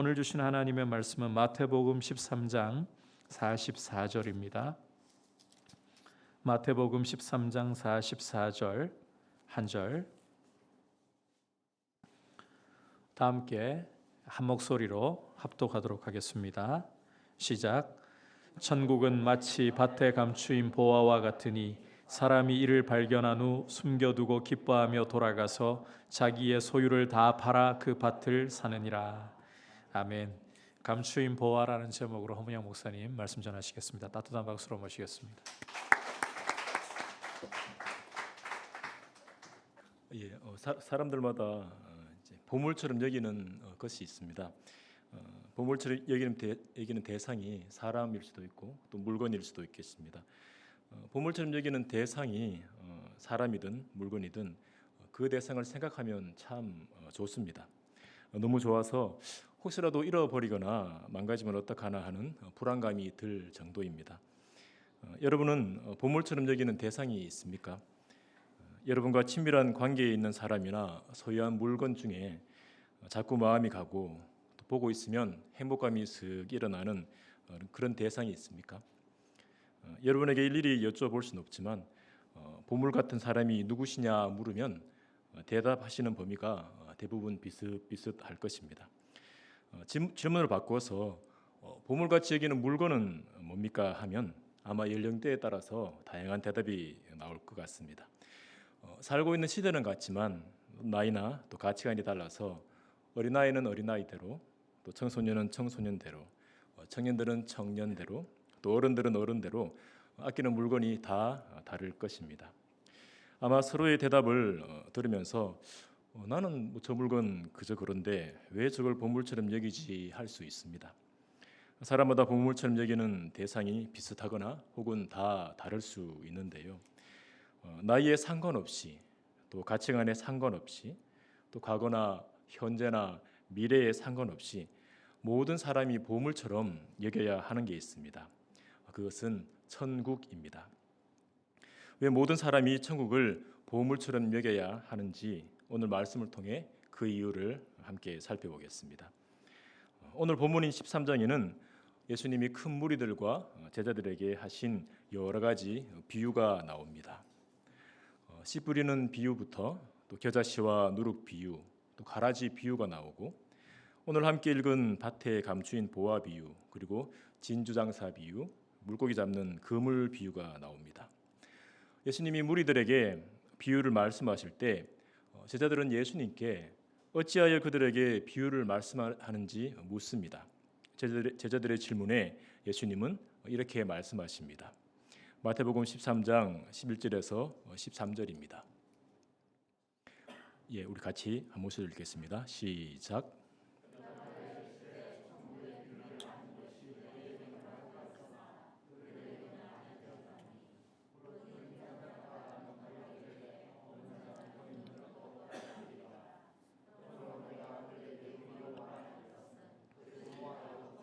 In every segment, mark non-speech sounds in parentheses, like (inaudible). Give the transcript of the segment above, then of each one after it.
오늘 주신 하나님의 말씀은 마태복음 13장 44절입니다. 마태복음 13장 44절 한 절. 다 함께 한 목소리로 합독하도록 하겠습니다. 시작. 천국은 마치 밭에 감추인 보화와 같으니 사람이 이를 발견한 후 숨겨두고 기뻐하며 돌아가서 자기의 소유를 다 팔아 그 밭을 사느니라. 아멘. 감추인 보화라는 제목으로 허문영 목사님 말씀 전하시겠습니다. 따뜻한 박수로 모시겠습니다. 예, 어, 사, 사람들마다 어, 보물처럼 여기는 어, 것이 있습니다. 어, 보물처럼 여기는, 대, 여기는 대상이 사람일 수도 있고 또 물건일 수도 있겠습니다. 어, 보물처럼 여기는 대상이 어, 사람이든 물건이든 어, 그 대상을 생각하면 참 어, 좋습니다. 어, 너무 좋아서 혹시라도 잃어버리거나 망가지면 어떡하나 하는 어, 불안감이 들 정도입니다. 어, 여러분은 어, 보물처럼 여기는 대상이 있습니까? 여러분과 친밀한 관계에 있는 사람이나 소유한 물건 중에 자꾸 마음이 가고 또 보고 있으면 행복감이 슥 일어나는 어, 그런 대상이 있습니까? 어, 여러분에게 일일이 여쭤볼 수는 없지만 어, 보물 같은 사람이 누구시냐 물으면 어, 대답하시는 범위가 어, 대부분 비슷비슷할 것입니다. 어, 질- 질문을 바꾸어서 어, 보물같이 여기는 물건은 뭡니까 하면 아마 연령대에 따라서 다양한 대답이 나올 것 같습니다. 어, 살고 있는 시대는 같지만 나이나 또 가치관이 달라서 어린아이는 어린아이대로 또 청소년은 청소년대로 어, 청년들은 청년대로 또 어른들은 어른대로 아끼는 물건이 다 어, 다를 것입니다. 아마 서로의 대답을 어, 들으면서 어, 나는 뭐 저 물건 그저 그런데 왜 저걸 보물처럼 여기지 할 수 있습니다. 사람마다 보물처럼 여기는 대상이 비슷하거나 혹은 다 다를 수 있는데요. 어, 나이에 상관없이 또 가치관에 상관없이 또 과거나 현재나 미래에 상관없이 모든 사람이 보물처럼 여겨야 하는 게 있습니다. 그것은 천국입니다. 왜 모든 사람이 천국을 보물처럼 여겨야 하는지 오늘 말씀을 통해 그 이유를 함께 살펴보겠습니다. 어, 오늘 본문인 13장에는 예수님이 큰 무리들과 제자들에게 하신 여러 가지 비유가 나옵니다. 어, 씨 뿌리는 비유부터 또 겨자씨와 누룩 비유, 또 가라지 비유가 나오고 오늘 함께 읽은 밭에 감추인 보아 비유, 그리고 진주 장사 비유, 물고기 잡는 그물 비유가 나옵니다. 예수님이 무리들에게 비유를 말씀하실 때 어, 제자들은 예수님께 어찌하여 그들에게 비유를 말씀하는지 묻습니다. 제자들의, 제자들의 질문에 예수님은 이렇게 말씀하십니다. 마태복음 13장 11절에서 13절입니다. 예, 우리 같이 한 목소리 읽겠습니다. 시작.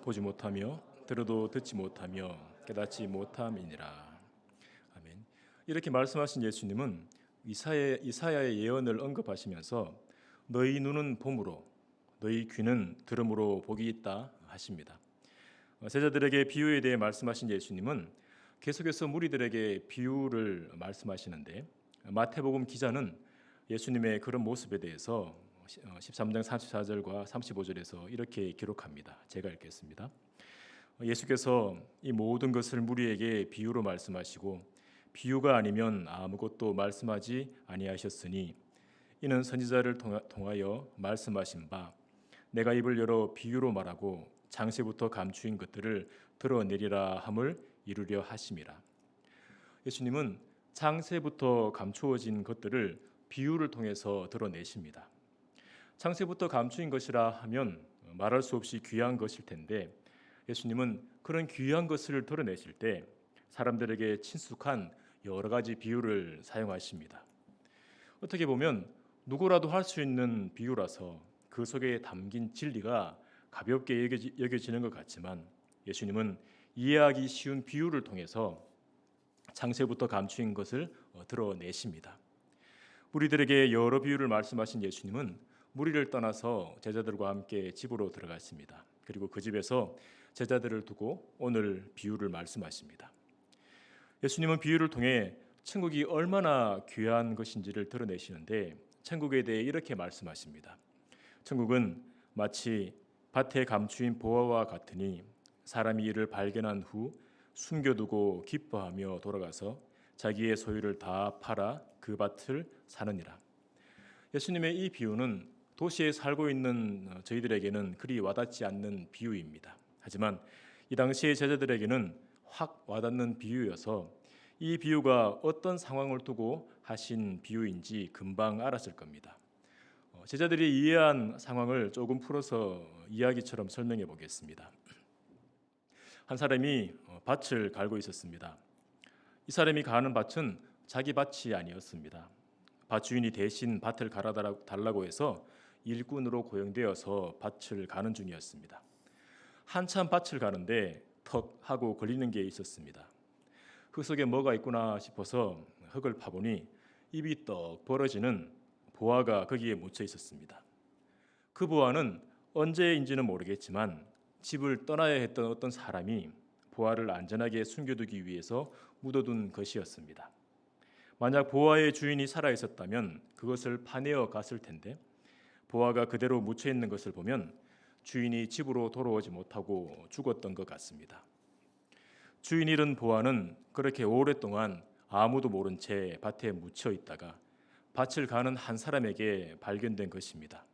보지 못하며 들어도 듣지 못하며 깨닫지 못함이니라. 아멘. 이렇게 말씀하신 예수님은 이사야, 이사야의 예언을 언급하시면서 너희 눈은 봄으로 너희 귀는 들음으로 복이 있다 하십니다. 어, 제자들에게 비유에 대해 말씀하신 예수님은 계속해서 무리들에게 비유를 말씀하시는데 마태복음 기자는 예수님의 그런 모습에 대해서 13장 34절과 35절에서 이렇게 기록합니다. 제가 읽겠습니다. 예수께서 이 모든 것을 무리에게 비유로 말씀하시고 비유가 아니면 아무것도 말씀하지 아니하셨으니 이는 선지자를 통하- 통하여 말씀하신 바 내가 입을 열어 비유로 말하고 장세부터 감추인 것들을 드러내리라 함을 이루려 하심이라. 예수님은 장세부터 감추어진 것들을 비유를 통해서 드러내십니다. 창세부터 감추인 것이라 하면 말할 수 없이 귀한 것일 텐데 예수님은 그런 귀한 것을 드러내실 때 사람들에게 친숙한 여러 가지 비유를 사용하십니다. 어떻게 보면 누구라도 할 수 있는 비유라서 그 속에 담긴 진리가 가볍게 여겨지, 여겨지는 것 같지만 예수님은 이해하기 쉬운 비유를 통해서 창세부터 감추인 것을 어, 드러내십니다. 우리들에게 여러 비유를 말씀하신 예수님은 무리를 떠나서 제자들과 함께 집으로 들어갔습니다. 그리고 그 집에서 제자들을 두고 오늘 비유를 말씀하십니다. 예수님은 비유를 통해 천국이 얼마나 귀한 것인지를 드러내시는데 천국에 대해 이렇게 말씀하십니다. 천국은 마치 밭에 감추인 보화와 같으니 사람이 이를 발견한 후 숨겨두고 기뻐하며 돌아가서 자기의 소유를 다 팔아 그 밭을 사느니라. 예수님의 이 비유는 도시에 살고 있는 저희들에게는 그리 와닿지 않는 비유입니다. 하지만 이 당시의 제자들에게는 확 와닿는 비유여서 이 비유가 어떤 상황을 두고 하신 비유인지 금방 알았을 겁니다. 어, 제자들이 이해한 상황을 조금 풀어서 이야기처럼 설명해 보겠습니다. (clears throat) 한 사람이 어, 밭을 갈고 있었습니다. 이 사람이 가는 밭은 자기 밭이 아니었습니다. 밭 주인이 대신 밭을 갈아 달라고 해서 일꾼으로 고용되어서 밭을 가는 중이었습니다. 한참 밭을 가는데 턱 하고 걸리는 게 있었습니다. 흙 속에 뭐가 있구나 싶어서 흙을 파보니 입이 떡 벌어지는 보아가 거기에 묻혀 있었습니다. 그 보아는 언제인지는 모르겠지만 집을 떠나야 했던 어떤 사람이 보아를 안전하게 숨겨두기 위해서 묻어둔 것이었습니다. 만약 보아의 주인이 살아 있었다면 그것을 파내어 갔을 텐데 보아가 그대로 묻혀 있는 것을 보면 주인이 집으로 돌아오지 못하고 죽었던 것 같습니다. 주인 잃은 보아는 그렇게 오랫동안 아무도 모른 채 밭에 묻혀 있다가 밭을 가는 한 사람에게 발견된 것입니다.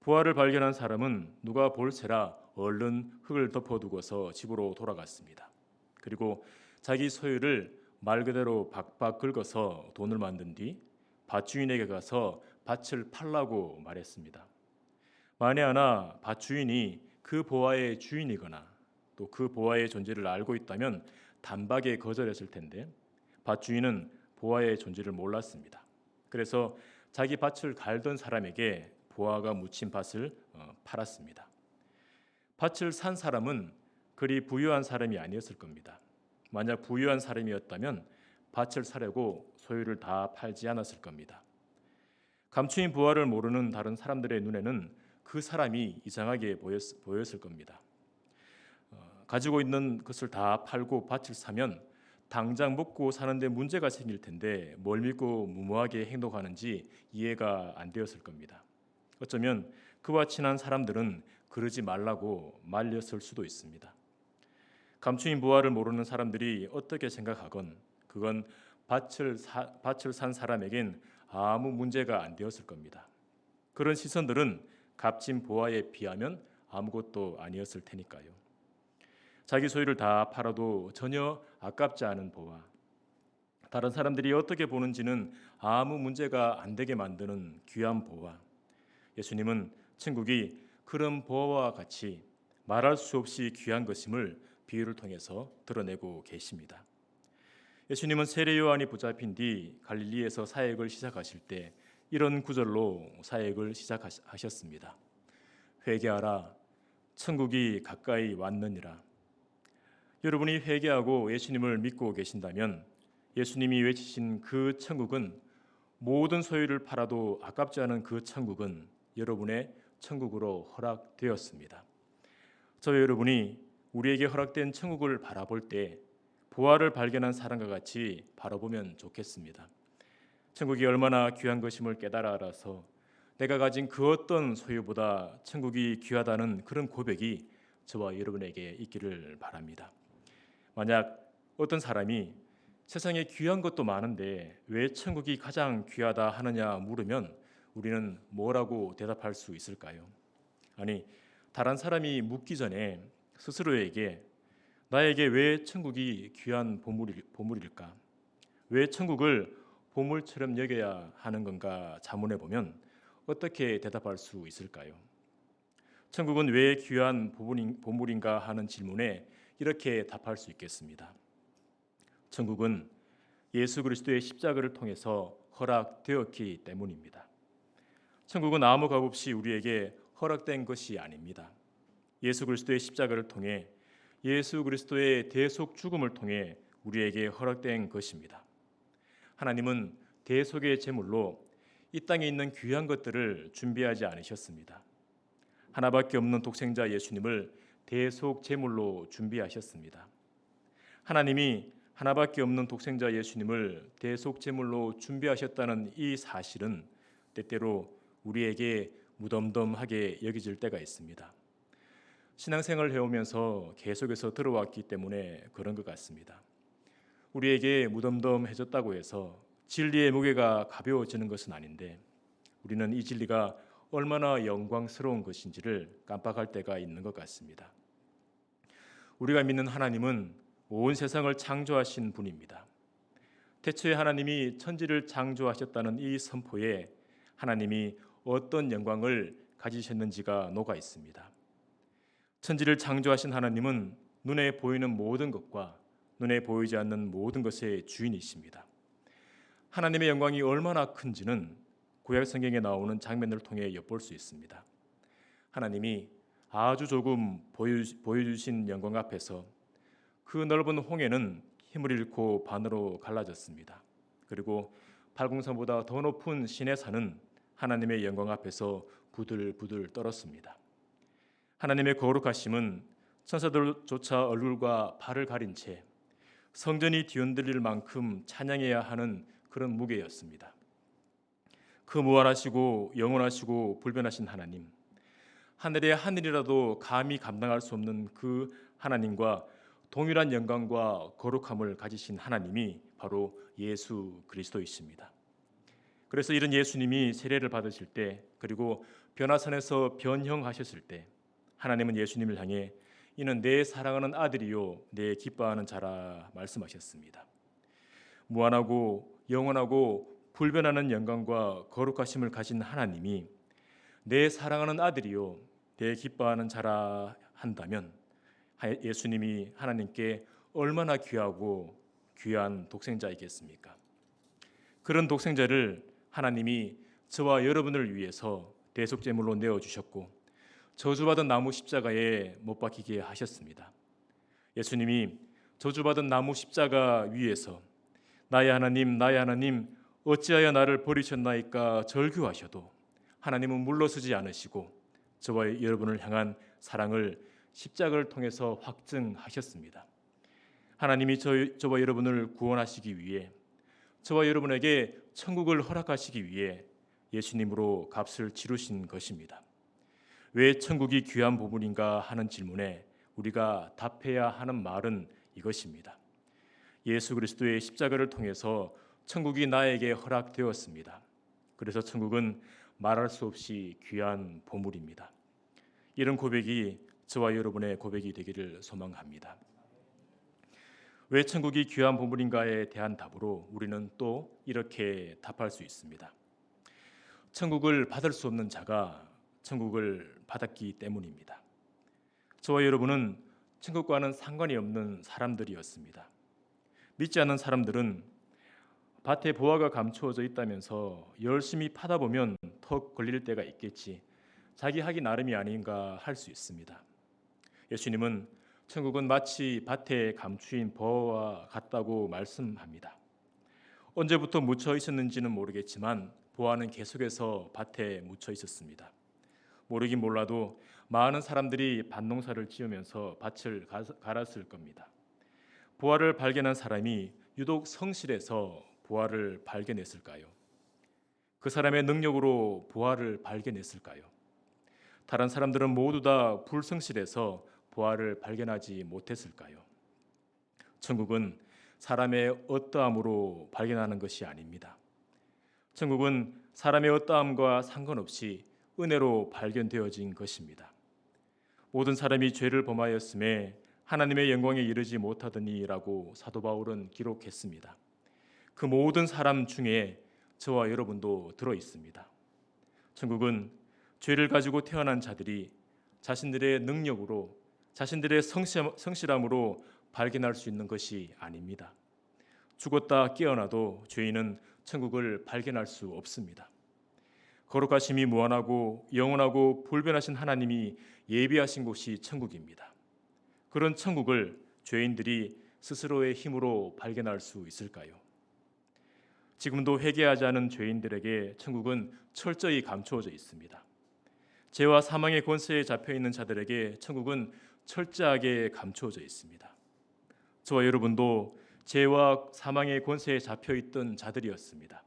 보아를 발견한 사람은 누가 볼세라 얼른 흙을 덮어두고서 집으로 돌아갔습니다. 그리고 자기 소유를 말 그대로 박박 긁어서 돈을 만든 뒤 밭주인에게 가서 밭을 팔라고 말했습니다. 만에 하나 밭 주인이 그 보아의 주인이거나 또 그 보아의 존재를 알고 있다면 단박에 거절했을 텐데 밭 주인은 보아의 존재를 몰랐습니다. 그래서 자기 밭을 갈던 사람에게 보아가 묻힌 밭을 어, 팔았습니다. 밭을 산 사람은 그리 부유한 사람이 아니었을 겁니다. 만약 부유한 사람이었다면 밭을 사려고 소유를 다 팔지 않았을 겁니다. 감추인 부활을 모르는 다른 사람들의 눈에는 그 사람이 이상하게 보였, 보였을 겁니다. 어, 가지고 있는 것을 다 팔고 밭을 사면 당장 먹고 사는데 문제가 생길 텐데 뭘 믿고 무모하게 행동하는지 이해가 안 되었을 겁니다. 어쩌면 그와 친한 사람들은 그러지 말라고 말렸을 수도 있습니다. 감추인 부활을 모르는 사람들이 어떻게 생각하건 그건 밭을 사, 밭을 산 사람에겐 아무 문제가 안 되었을 겁니다. 그런 시선들은 값진 보화에 비하면 아무것도 아니었을 테니까요. 자기 소유를 다 팔아도 전혀 아깝지 않은 보화. 다른 사람들이 어떻게 보는지는 아무 문제가 안 되게 만드는 귀한 보화. 예수님은 천국이 그런 보화와 같이 말할 수 없이 귀한 것임을 비유를 통해서 드러내고 계십니다. 예수님은 세례 요한이 붙잡힌 뒤 갈릴리에서 사역을 시작하실 때 이런 구절로 사역을 시작하셨습니다. 회개하라 천국이 가까이 왔느니라. 여러분이 회개하고 예수님을 믿고 계신다면 예수님이 외치신 그 천국은 모든 소유를 팔아도 아깝지 않은 그 천국은 여러분의 천국으로 허락되었습니다. 저 여러분이 우리에게 허락된 천국을 바라볼 때 부활을 발견한 사람과 같이 바라보면 좋겠습니다. 천국이 얼마나 귀한 것임을 깨달아 알아서 내가 가진 그 어떤 소유보다 천국이 귀하다는 그런 고백이 저와 여러분에게 있기를 바랍니다. 만약 어떤 사람이 세상에 귀한 것도 많은데 왜 천국이 가장 귀하다 하느냐 물으면 우리는 뭐라고 대답할 수 있을까요? 아니, 다른 사람이 묻기 전에 스스로에게 나에게 왜 천국이 귀한 보물일, 보물일까? 왜 천국을 보물처럼 여겨야 하는 건가 자문해 보면 어떻게 대답할 수 있을까요? 천국은 왜 귀한 보물인가 하는 질문에 이렇게 답할 수 있겠습니다. 천국은 예수 그리스도의 십자가를 통해서 허락되었기 때문입니다. 천국은 아무 값 없이 우리에게 허락된 것이 아닙니다. 예수 그리스도의 십자가를 통해 예수 그리스도의 대속 죽음을 통해 우리에게 허락된 것입니다. 하나님은 대속의 제물로 이 땅에 있는 귀한 것들을 준비하지 않으셨습니다. 하나밖에 없는 독생자 예수님을 대속 제물로 준비하셨습니다. 하나님이 하나밖에 없는 독생자 예수님을 대속 제물로 준비하셨다는 이 사실은 때때로 우리에게 무덤덤하게 여겨질 때가 있습니다. 신앙생활을 해오면서 계속해서 들어왔기 때문에 그런 것 같습니다. 우리에게 무덤덤해졌다고 해서 진리의 무게가 가벼워지는 것은 아닌데 우리는 이 진리가 얼마나 영광스러운 것인지를 깜빡할 때가 있는 것 같습니다. 우리가 믿는 하나님은 온 세상을 창조하신 분입니다. 태초에 하나님이 천지를 창조하셨다는 이 선포에 하나님이 어떤 영광을 가지셨는지가 녹아 있습니다. 천지를 창조하신 하나님은 눈에 보이는 모든 것과 눈에 보이지 않는 모든 것의 주인이십니다. 하나님의 영광이 얼마나 큰지는 구약 성경에 나오는 장면을 통해 엿볼 수 있습니다. 하나님이 아주 조금 보여- 보여주신 영광 앞에서 그 넓은 홍해는 힘을 잃고 반으로 갈라졌습니다. 그리고 발공산보다 더 높은 신의 산은 하나님의 영광 앞에서 부들부들 떨었습니다. 하나님의 거룩하심은 천사들조차 얼굴과 발을 가린 채 성전이 뒤흔들릴 만큼 찬양해야 하는 그런 무게였습니다. 그 무한하시고 영원하시고 불변하신 하나님, 하늘의 하늘이라도 감히 감당할 수 없는 그 하나님과 동일한 영광과 거룩함을 가지신 하나님이 바로 예수 그리스도이십니다. 그래서 이런 예수님이 세례를 받으실 때 그리고 변화산에서 변형하셨을 때 하나님은 예수님을 향해 이는 내 사랑하는 아들이요 내 기뻐하는 자라 말씀하셨습니다. 무한하고 영원하고 불변하는 영광과 거룩하심을 가진 하나님이 내 사랑하는 아들이요 내 기뻐하는 자라 한다면 하- 예수님이 하나님께 얼마나 귀하고 귀한 독생자이겠습니까? 그런 독생자를 하나님이 저와 여러분을 위해서 대속제물로 내어 주셨고 저주받은 나무 십자가에 못 박히게 하셨습니다. 예수님이 저주받은 나무 십자가 위에서 나의 하나님 나의 하나님 어찌하여 나를 버리셨나이까 절규하셔도 하나님은 물러서지 않으시고 저와 여러분을 향한 사랑을 십자가를 통해서 확증하셨습니다. 하나님이 저, 저와 여러분을 구원하시기 위해 저와 여러분에게 천국을 허락하시기 위해 예수님으로 값을 치르신 것입니다. 왜 천국이 귀한 부분인가 하는 질문에 우리가 답해야 하는 말은 이것입니다. 예수 그리스도의 십자가를 통해서 천국이 나에게 허락되었습니다. 그래서 천국은 말할 수 없이 귀한 보물입니다. 이런 고백이 저와 여러분의 고백이 되기를 소망합니다. 왜 천국이 귀한 보물인가에 대한 답으로 우리는 또 이렇게 답할 수 있습니다. 천국을 받을 수 없는 자가 천국을 받았기 때문입니다. 저와 여러분은 천국과는 상관이 없는 사람들이었습니다. 믿지 않는 사람들은 밭에 보화가 감추어져 있다면서 열심히 파다 보면 턱 걸릴 때가 있겠지. 자기 하기 나름이 아닌가 할 수 있습니다. 예수님은 천국은 마치 밭에 감추인 버와 같다고 말씀합니다. 언제부터 묻혀 있었는지는 모르겠지만 보아는 계속해서 밭에 묻혀 있었습니다. 모르긴 몰라도 많은 사람들이 밭농사를 지으면서 밭을 가- 갈았을 겁니다. 보아를 발견한 사람이 유독 성실해서 보아를 발견했을까요? 그 사람의 능력으로 보아를 발견했을까요? 다른 사람들은 모두 다 불성실해서 보아를 발견하지 못했을까요? 천국은 사람의 어떠함으로 발견하는 것이 아닙니다. 천국은 사람의 어떠함과 상관없이 은혜로 발견되어진 것입니다. 모든 사람이 죄를 범하였음에 하나님의 영광에 이르지 못하더니라고 사도 바울은 기록했습니다. 그 모든 사람 중에 저와 여러분도 들어 있습니다. 천국은 죄를 가지고 태어난 자들이 자신들의 능력으로 자신들의 성실- 성실함으로 발견할 수 있는 것이 아닙니다. 죽었다 깨어나도 죄인은 천국을 발견할 수 없습니다. 거룩하심이 무한하고 영원하고 불변하신 하나님이 예비하신 곳이 천국입니다. 그런 천국을 죄인들이 스스로의 힘으로 발견할 수 있을까요? 지금도 회개하지 않은 죄인들에게 천국은 철저히 감추어져 있습니다. 죄와 사망의 권세에 잡혀 있는 자들에게 천국은 철저하게 감추어져 있습니다. 저와 여러분도 죄와 사망의 권세에 잡혀 있던 자들이었습니다.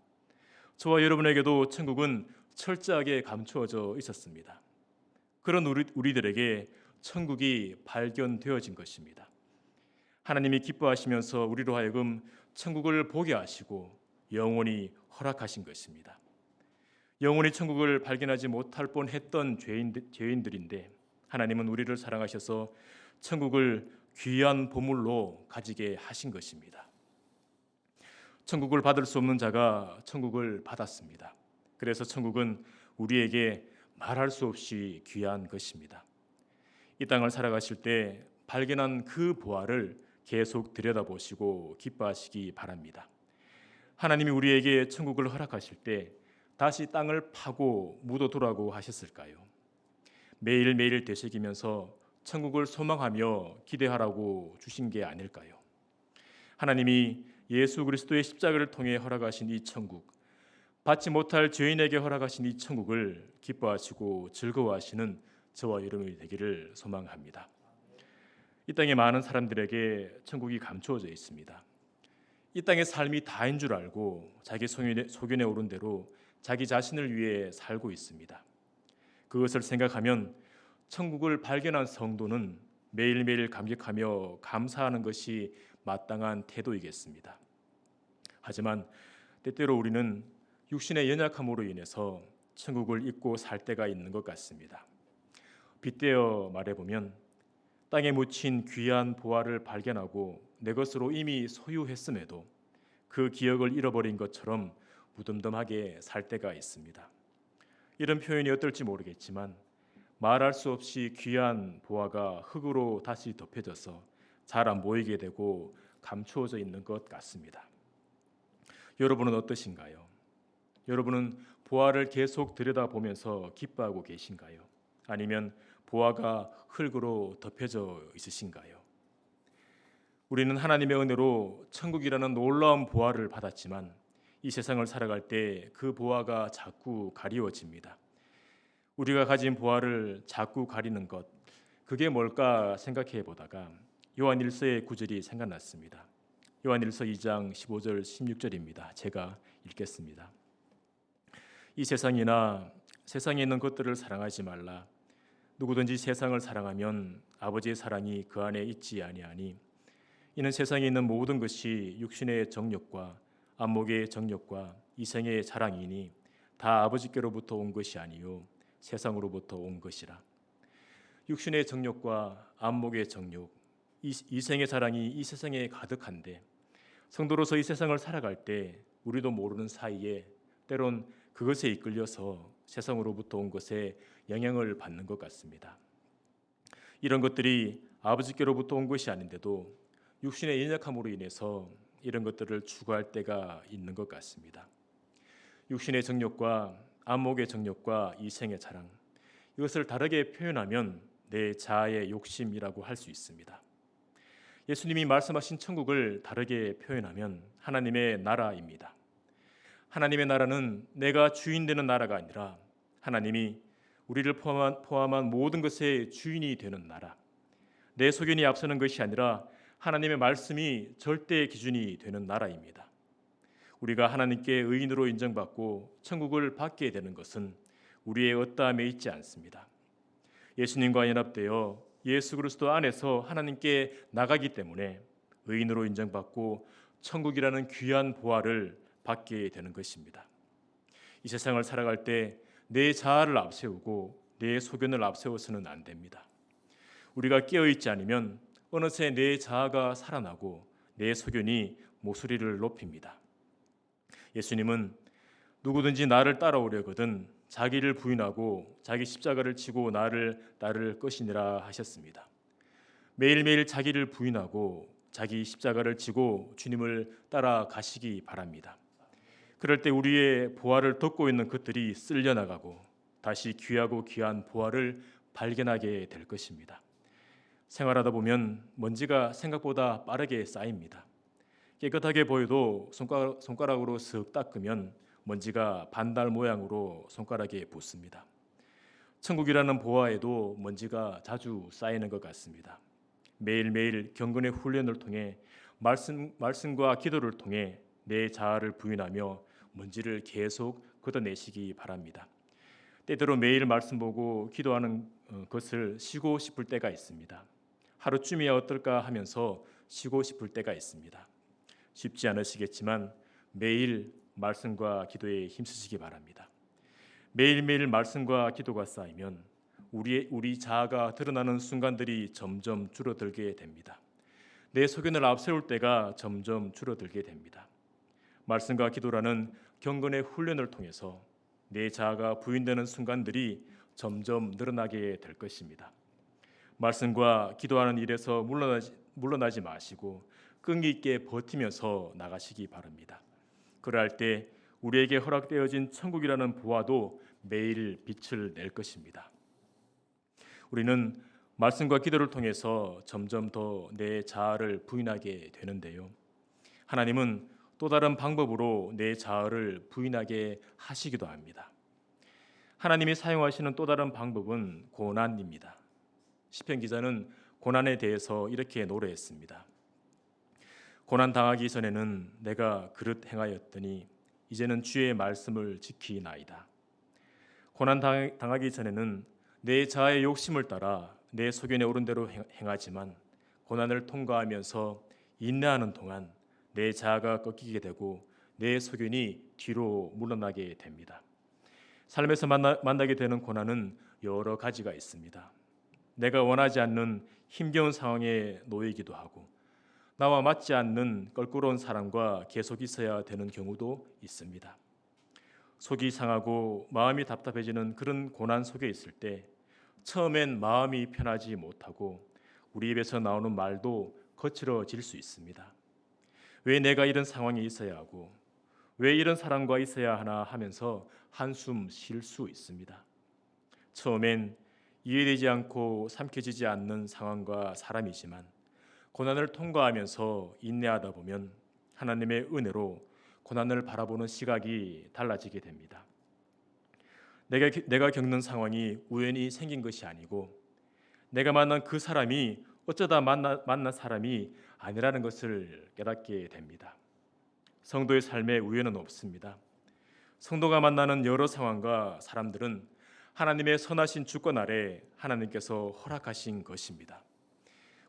저와 여러분에게도 천국은 철저하게 감추어져 있었습니다. 그런 우리, 우리들에게 천국이 발견되어진 것입니다. 하나님이 기뻐하시면서 우리로 하여금 천국을 보게 하시고 영원히 허락하신 것입니다. 영원히 천국을 발견하지 못할 뻔했던 죄인들, 죄인들인데 하나님은 우리를 사랑하셔서 천국을 귀한 보물로 가지게 하신 것입니다. 천국을 받을 수 없는 자가 천국을 받았습니다. 그래서 천국은 우리에게 말할 수 없이 귀한 것입니다. 이 땅을 살아가실 때 발견한 그 보화를 계속 들여다보시고 기뻐하시기 바랍니다. 하나님이 우리에게 천국을 허락하실 때 다시 땅을 파고 묻어두라고 하셨을까요? 매일매일 되새기면서 천국을 소망하며 기대하라고 주신 게 아닐까요? 하나님이 예수 그리스도의 십자가를 통해 허락하신 이 천국, 받지 못할 죄인에게 허락하신 이 천국을 기뻐하시고 즐거워하시는 저와 여러분이 되기를 소망합니다. 이 땅에 많은 사람들에게 천국이 감추어져 있습니다. 이 땅의 삶이 다인 줄 알고 자기 소견에, 소견에 오른 대로 자기 자신을 위해 살고 있습니다. 그것을 생각하면 천국을 발견한 성도는 매일매일 감격하며 감사하는 것이 마땅한 태도이겠습니다. 하지만 때때로 우리는 육신의 연약함으로 인해서 천국을 잊고 살 때가 있는 것 같습니다. 빗대어 말해보면 땅에 묻힌 귀한 보화를 발견하고 내 것으로 이미 소유했음에도 그 기억을 잃어버린 것처럼 무덤덤하게 살 때가 있습니다. 이런 표현이 어떨지 모르겠지만 말할 수 없이 귀한 보화가 흙으로 다시 덮여져서 잘 안 보이게 되고 감추어져 있는 것 같습니다. 여러분은 어떠신가요? 여러분은 보화를 계속 들여다보면서 기뻐하고 계신가요? 아니면 보화가 흙으로 덮여져 있으신가요? 우리는 하나님의 은혜로 천국이라는 놀라운 보화를 받았지만 이 세상을 살아갈 때 그 보화가 자꾸 가리워집니다. 우리가 가진 보화를 자꾸 가리는 것 그게 뭘까 생각해 보다가 요한 1서의 구절이 생각났습니다. 요한 1서 2장 15절 16절입니다. 제가 읽겠습니다. 이 세상이나 세상에 있는 것들을 사랑하지 말라. 누구든지 세상을 사랑하면 아버지의 사랑이 그 안에 있지 아니하니 이는 세상에 있는 모든 것이 육신의 정욕과 안목의 정욕과 이생의 자랑이니 다 아버지께로부터 온 것이 아니요 세상으로부터 온 것이라. 육신의 정욕과 안목의 정욕, 이생의 자랑이 이 세상에 가득한데 성도로서 이 세상을 살아갈 때 우리도 모르는 사이에 때론 그것에 이끌려서 세상으로부터 온 것에 영향을 받는 것 같습니다. 이런 것들이 아버지께로부터 온 것이 아닌데도 육신의 연약함으로 인해서 이런 것들을 추구할 때가 있는 것 같습니다. 육신의 정욕과 안목의 정욕과 이생의 자랑 이것을 다르게 표현하면 내 자아의 욕심이라고 할 수 있습니다. 예수님이 말씀하신 천국을 다르게 표현하면 하나님의 나라입니다. 하나님의 나라는 내가 주인 되는 나라가 아니라 하나님이 우리를 포함한, 포함한 모든 것의 주인이 되는 나라. 내 소견이 앞서는 것이 아니라 하나님의 말씀이 절대 기준이 되는 나라입니다. 우리가 하나님께 의인으로 인정받고 천국을 받게 되는 것은 우리의 어떠함에 있지 않습니다. 예수님과 연합되어 예수 그리스도 안에서 하나님께 나가기 때문에 의인으로 인정받고 천국이라는 귀한 보화를 받게 되는 것입니다. 이 세상을 살아갈 때 내 자아를 앞세우고 내 소견을 앞세워서는 안 됩니다. 우리가 깨어 있지 않으면 어느새 내 자아가 살아나고 내 소견이 모서리를 높입니다. 예수님은 누구든지 나를 따라오려거든 자기를 부인하고 자기 십자가를 지고 나를 따를 것이니라 하셨습니다. 매일매일 자기를 부인하고 자기 십자가를 지고 주님을 따라가시기 바랍니다. 그럴 때 우리의 보화를 덮고 있는 것들이 쓸려 나가고 다시 귀하고 귀한 보화를 발견하게 될 것입니다. 생활하다 보면 먼지가 생각보다 빠르게 쌓입니다. 깨끗하게 보여도 손가락, 슥 닦으면 먼지가 반달 모양으로 손가락에 붙습니다. 천국이라는 보화에도 먼지가 자주 쌓이는 것 같습니다. 매일매일 경건의 훈련을 통해 말씀, 말씀과 기도를 통해 내 자아를 부인하며 먼지를 계속 걷어내시기 바랍니다. 때때로 매일 말씀 보고 기도하는 어, 것을 쉬고 싶을 때가 있습니다. 하루쯤이야 어떨까 하면서 쉬고 싶을 때가 있습니다. 쉽지 않으시겠지만 매일 말씀과 기도에 힘쓰시기 바랍니다. 매일매일 말씀과 기도가 쌓이면 우리 우리 자아가 드러나는 순간들이 점점 줄어들게 됩니다. 내 소견을 앞세울 때가 점점 줄어들게 됩니다. 말씀과 기도라는 경건의 훈련을 통해서 내 자아가 부인되는 순간들이 점점 늘어나게 될 것입니다. 말씀과 기도하는 일에서 물러나지, 물러나지 마시고 끈기 있게 버티면서 나가시기 바랍니다. 그럴 때 우리에게 허락되어진 천국이라는 보화도 매일 빛을 낼 것입니다. 우리는 말씀과 기도를 통해서 점점 더 내 자아를 부인하게 되는데요. 하나님은 또 다른 방법으로 내 자아를 부인하게 하시기도 합니다. 하나님이 사용하시는 또 다른 방법은 고난입니다. 시편 기자는 고난에 대해서 이렇게 노래했습니다. 고난 당하기 전에는 내가 그릇 행하였더니 이제는 주의 말씀을 지키나이다. 고난 당- 당하기 전에는 내 자아의 욕심을 따라 내 소견에 오른 대로 행- 행하지만 고난을 통과하면서 인내하는 동안 내 자아가 꺾이게 되고 내 소견이 뒤로 물러나게 됩니다. 삶에서 만나, 만나게 되는 고난은 여러 가지가 있습니다. 내가 원하지 않는 힘겨운 상황에 놓이기도 하고 나와 맞지 않는 껄끄러운 사람과 계속 있어야 되는 경우도 있습니다. 속이 상하고 마음이 답답해지는 그런 고난 속에 있을 때 처음엔 마음이 편하지 못하고 우리 입에서 나오는 말도 거칠어질 수 있습니다. 왜 내가 이런 상황에 있어야 하고 왜 이런 사람과 있어야 하나 하면서 한숨 쉴 수 있습니다. 처음엔 이해되지 않고 삼켜지지 않는 상황과 사람이지만 고난을 통과하면서 인내하다 보면 하나님의 은혜로 고난을 바라보는 시각이 달라지게 됩니다. 내가 내가 겪는 상황이 우연히 생긴 것이 아니고 내가 만난 그 사람이 어쩌다 만나, 만난 사람이 아니라는 것을 깨닫게 됩니다. 성도의 삶에 우연은 없습니다. 성도가 만나는 여러 상황과 사람들은 하나님의 선하신 주권 아래 하나님께서 허락하신 것입니다.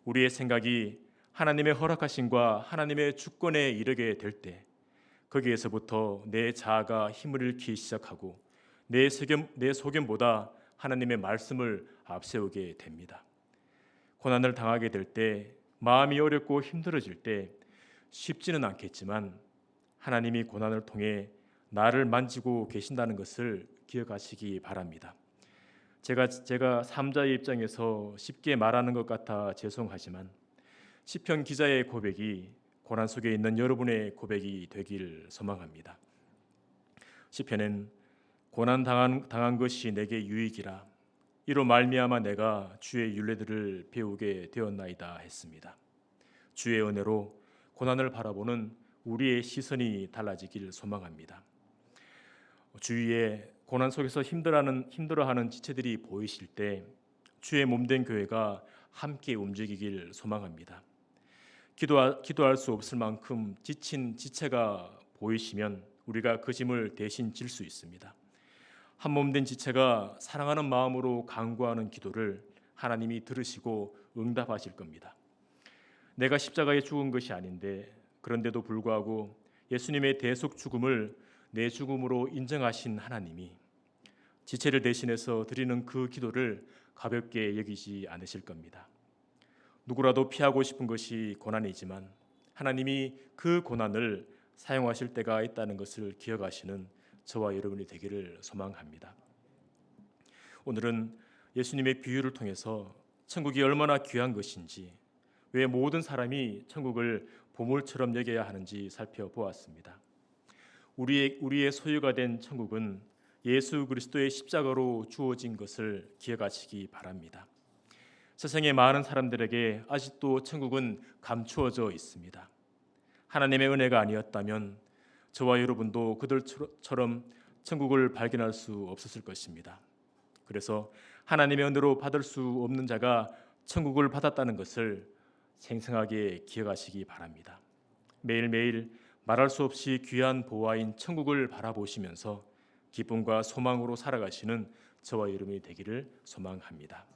우리의 생각이 하나님의 허락하심과 하나님의 주권에 이르게 될 때 거기에서부터 내 자아가 힘을 잃기 시작하고 내 소견 내 소견보다 하나님의 말씀을 앞세우게 됩니다. 고난을 당하게 될 때 마음이 어렵고 힘들어질 때 쉽지는 않겠지만 하나님이 고난을 통해 나를 만지고 계신다는 것을 기억하시기 바랍니다. 제가 제가 삼자의 입장에서 쉽게 말하는 것 같아 죄송하지만 시편 기자의 고백이 고난 속에 있는 여러분의 고백이 되길 소망합니다. 시편은 고난 당한, 당한 것이 내게 유익이라 이로 말미암아 내가 주의 윤례들을 배우게 되었나이다 했습니다. 주의 은혜로 고난을 바라보는 우리의 시선이 달라지길 소망합니다. 주위에 고난 속에서 힘들어하는 힘들어하는 지체들이 보이실 때 주의 몸된 교회가 함께 움직이길 소망합니다. 기도하, 기도할 수 없을 만큼 지친 지체가 보이시면 우리가 그 짐을 대신 질 수 있습니다. 한 몸된 지체가 사랑하는 마음으로 간구하는 기도를 하나님이 들으시고 응답하실 겁니다. 내가 십자가에 죽은 것이 아닌데 그런데도 불구하고 예수님의 대속 죽음을 내 죽음으로 인정하신 하나님이 지체를 대신해서 드리는 그 기도를 가볍게 여기지 않으실 겁니다. 누구라도 피하고 싶은 것이 고난이지만 하나님이 그 고난을 사용하실 때가 있다는 것을 기억하시는 저와 여러분이 되기를 소망합니다. 오늘은 예수님의 비유를 통해서 천국이 얼마나 귀한 것인지 왜 모든 사람이 천국을 보물처럼 여겨야 하는지 살펴보았습니다. 우리의 우리의 소유가 된 천국은 예수 그리스도의 십자가로 주어진 것을 기억하시기 바랍니다. 세상의 많은 사람들에게 아직도 천국은 감추어져 있습니다. 하나님의 은혜가 아니었다면 저와 여러분도 그들처럼 천국을 발견할 수 없었을 것입니다. 그래서 하나님의 은혜로 받을 수 없는 자가 천국을 받았다는 것을 생생하게 기억하시기 바랍니다. 매일매일 말할 수 없이 귀한 보화인 천국을 바라보시면서 기쁨과 소망으로 살아가시는 저와 여러분이 되기를 소망합니다.